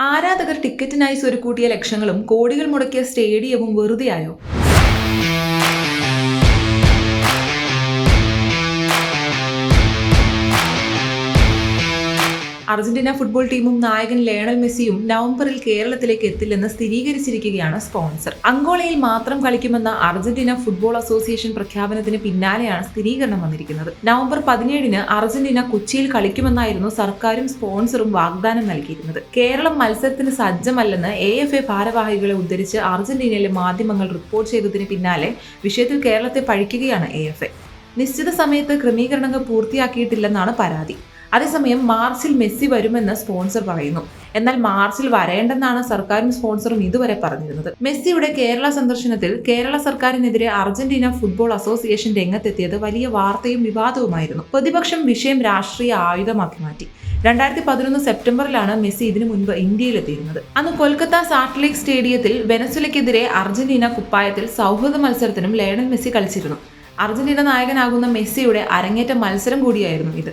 ആരാധകർ ടിക്കറ്റിനായി സ്വരുക്കൂട്ടിയ ലക്ഷങ്ങളും കോടികൾ മുടക്കിയ സ്റ്റേഡിയവും വെറുതെയായോ? Argentina football ടീമും നായകൻ ലയണൽ മെസ്സിയും നവംബറിൽ കേരളത്തിലേക്ക് എത്തില്ലെന്ന് സ്ഥിരീകരിച്ചിരിക്കുകയാണ് സ്പോൺസർ. അങ്കോളയിൽ മാത്രം കളിക്കുമെന്ന അർജന്റീന ഫുട്ബോൾ അസോസിയേഷൻ പ്രഖ്യാപനത്തിന് പിന്നാലെയാണ് സ്ഥിരീകരണം വന്നിരിക്കുന്നത്. നവംബർ പതിനേഴിന് അർജന്റീന കൊച്ചിയിൽ കളിക്കുമെന്നായിരുന്നു സർക്കാരും സ്പോൺസറും വാഗ്ദാനം നൽകിയിരുന്നത്. കേരളം മത്സരത്തിന് സജ്ജമല്ലെന്ന് എ എഫ് എ ഭാരവാഹികളെ ഉദ്ധരിച്ച് അർജന്റീനയിലെ മാധ്യമങ്ങൾ റിപ്പോർട്ട് ചെയ്തതിന് പിന്നാലെ വിഷയത്തിൽ കേരളത്തെ പഴിക്കുകയാണ് എ എഫ് എ. നിശ്ചിത സമയത്ത് ക്രമീകരണങ്ങൾ പൂർത്തിയാക്കിയിട്ടില്ലെന്നാണ് പരാതി. അതേസമയം മാർച്ചിൽ മെസ്സി വരുമെന്ന് സ്പോൺസർ പറയുന്നു. എന്നാൽ മാർച്ചിൽ വരേണ്ടെന്നാണ് സർക്കാരും സ്പോൺസറും ഇതുവരെ പറഞ്ഞിരുന്നത്. മെസ്സിയുടെ കേരള സന്ദർശനത്തിൽ കേരള സർക്കാരിനെതിരെ അർജന്റീന ഫുട്ബോൾ അസോസിയേഷൻ രംഗത്തെത്തിയത് വലിയ വാർത്തയും വിവാദവുമായിരുന്നു. പ്രതിപക്ഷം വിഷയം രാഷ്ട്രീയ ആയുധമാക്കി മാറ്റി. രണ്ടായിരത്തി പതിനൊന്ന് സെപ്റ്റംബറിലാണ് മെസ്സി ഇതിനു മുൻപ് ഇന്ത്യയിലെത്തിയിരുന്നത്. അന്ന് കൊൽക്കത്ത സാറ്റലൈറ്റ് സ്റ്റേഡിയത്തിൽ വെനസ്വലയ്ക്കെതിരെ അർജന്റീന കുപ്പായത്തിൽ സൗഹൃദ മത്സരത്തിനും ലയണൽ മെസ്സി കളിച്ചിരുന്നു. അർജന്റീന നായകനാകുന്ന മെസ്സിയുടെ അരങ്ങേറ്റ മത്സരം കൂടിയായിരുന്നു ഇത്.